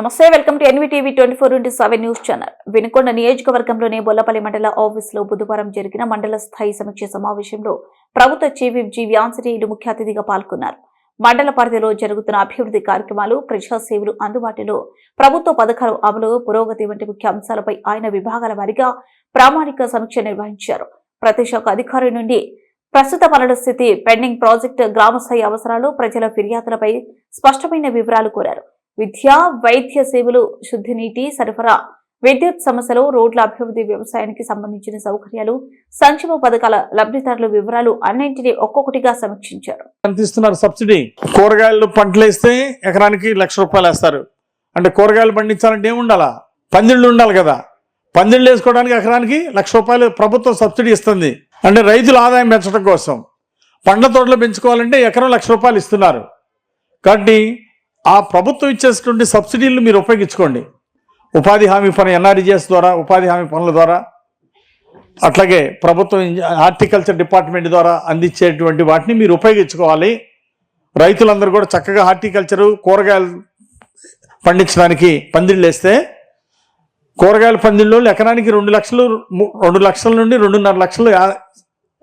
నమస్తే welcome to NVTV twenty four into seven news channel. Vinukonda నియోజకవర్గంలోని బొల్లపల్లి మండల ఆఫీసులో బుధవారం జరిగిన మండల స్థాయి సమీక్ష సమావేశంలో ప్రభుత్వ చీఫ్ విప్ జి వ్యాన్సరేయులు ముఖ్య అతిథిగా పాల్గొన్నారు. మండల పరిధిలో జరుగుతున్న అభివృద్ధి కార్యక్రమాలు ప్రజాసేవలు అందుబాటులో ప్రభుత్వ పథకాలు అమలు పురోగతి వంటి ముఖ్య అంశాలపై ఆయన విభాగాల వారీగా ప్రామాణిక సమీక్ష నిర్వహించారు. ప్రతి శాఖ అధికారి నుండి ప్రస్తుత పనుల స్థితి పెండింగ్ ప్రాజెక్టు గ్రామస్థాయి అవసరాలు ప్రజల ఫిర్యాదులపై స్పష్టమైన వివరాలు కోరారు. విద్య వైద్య సేవలు శుద్ధి నీటి సరఫరా విద్యుత్ సమస్యలు రోడ్ల అభివృద్ధి వ్యవసాయానికి సంబంధించిన సౌకర్యాలు సంక్షేమ పథకాల లబ్ధిదారుల వివరాలు అన్నింటినీ ఒక్కొక్కటిగా సమీక్షించారు. అందిస్తున్నారు ఇస్తున్నారు సబ్సిడీ. కూరగాయలు పంటలు వేస్తే ఎకరానికి లక్ష రూపాయలు వేస్తారు. అంటే కూరగాయలు పండించాలంటే ఏముండాలా? పందిళ్ళు ఉండాలి కదా. పందిళ్ళు వేసుకోవడానికి ఎకరానికి లక్ష రూపాయలు ప్రభుత్వం సబ్సిడీ ఇస్తుంది. అంటే రైతుల ఆదాయం పెంచడం కోసం. పండ్ల తోటలు పెంచుకోవాలంటే ఎకరం లక్ష రూపాయలు ఇస్తున్నారు. కాబట్టి ఆ ప్రభుత్వం ఇచ్చేటువంటి సబ్సిడీలు మీరు ఉపయోగించుకోండి. ఉపాధి హామీ పని ఎన్ఆర్జీఎస్ ద్వారా ఉపాధి హామీ పనుల ద్వారా అట్లాగే ప్రభుత్వం హార్టికల్చర్ డిపార్ట్మెంట్ ద్వారా అందించేటువంటి వాటిని మీరు ఉపయోగించుకోవాలి. రైతులందరూ కూడా చక్కగా హార్టికల్చరు కూరగాయలు పండించడానికి పందిళ్ళు వేస్తే కూరగాయల పందిళ్ళు ఎకరానికి రెండు లక్షలు రెండు లక్షల నుండి రెండున్నర లక్షలు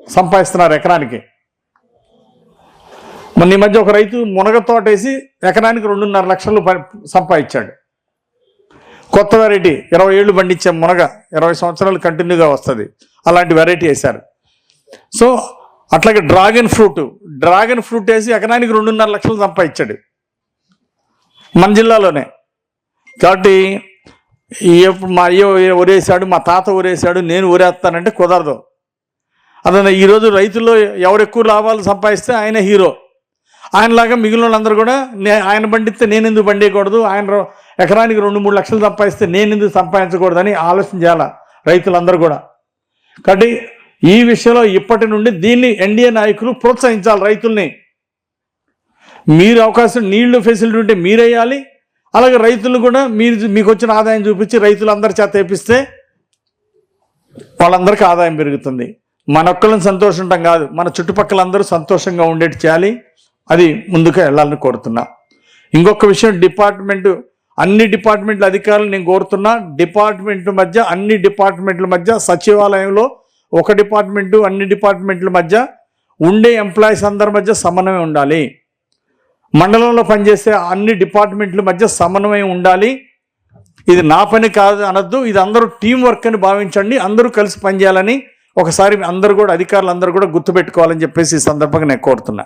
సంపాదిస్తున్నారు ఎకరానికి. మొన్న ఈ మధ్య ఒక రైతు మునగ తోట వేసి ఎకరానికి రెండున్నర లక్షలు ప- సంపాదించాడు. కొత్త వెరైటీ ఇరవై ఏళ్ళు పండించే మునగ ఇరవై సంవత్సరాలు కంటిన్యూగా వస్తుంది. అలాంటి వెరైటీ వేశారు. సో అట్లాగే డ్రాగన్ ఫ్రూట్ డ్రాగన్ ఫ్రూట్ వేసి ఎకరానికి రెండున్నర లక్షలు సంపాదించాడు. మన జిల్లాలోనే. కాబట్టి ఎప్పుడు మా అయ్యో ఊరేసాడు మా తాత ఊరేసాడు నేను ఊరేస్తానంటే కుదరదు. అదే ఈరోజు రైతుల్లో ఎవరు ఎక్కువ లాభాలు సంపాదిస్తే ఆయన హీరో ఆయనలాగా మిగిలిన వాళ్ళందరూ కూడా నే ఆయన పండిస్తే నేను ఎందుకు పండియకూడదు? ఆయన ఎకరానికి రెండు మూడు లక్షలు సంపాదిస్తే నేను ఎందుకు సంపాదించకూడదని ఆలోచన చేయాలి రైతులందరూ కూడా. కాబట్టి ఈ విషయంలో ఇప్పటి నుండి దీన్ని ఎన్డీఏ నాయకులు ప్రోత్సహించాలి రైతుల్ని. మీరు అవకాశం నీళ్ళు ఫెసిలిటీ ఉంటే మీరేయాలి అలాగే రైతులు కూడా మీరు మీకు వచ్చిన ఆదాయం చూపించి రైతులందరి చేత వేపిస్తే వాళ్ళందరికీ ఆదాయం పెరుగుతుంది. మన ఒక్కళ్ళని సంతోషం ఉంటాం కాదు మన చుట్టుపక్కల అందరూ సంతోషంగా ఉండేట్టు చేయాలి. అది ముందుకు వెళ్ళాలని కోరుతున్నా. ఇంకొక విషయం డిపార్ట్మెంట్ అన్ని డిపార్ట్మెంట్ల అధికారులు నేను కోరుతున్నా డిపార్ట్మెంట్ మధ్య అన్ని డిపార్ట్మెంట్ల మధ్య సచివాలయంలో ఒక డిపార్ట్మెంటు అన్ని డిపార్ట్మెంట్ల మధ్య ఉండే ఎంప్లాయీస్ అందరి మధ్య సమన్వయం ఉండాలి. మండలంలో పనిచేసే అన్ని డిపార్ట్మెంట్ల మధ్య సమన్వయం ఉండాలి. ఇది నా పని కాదు అనొద్దు ఇది అందరూ టీం వర్క్ అని భావించండి అందరూ కలిసి పనిచేయాలని ఒకసారి అందరూ కూడా అధికారులు అందరూ కూడా గుర్తుపెట్టుకోవాలని చెప్పేసి ఈ సందర్భంగా నేను కోరుతున్నా.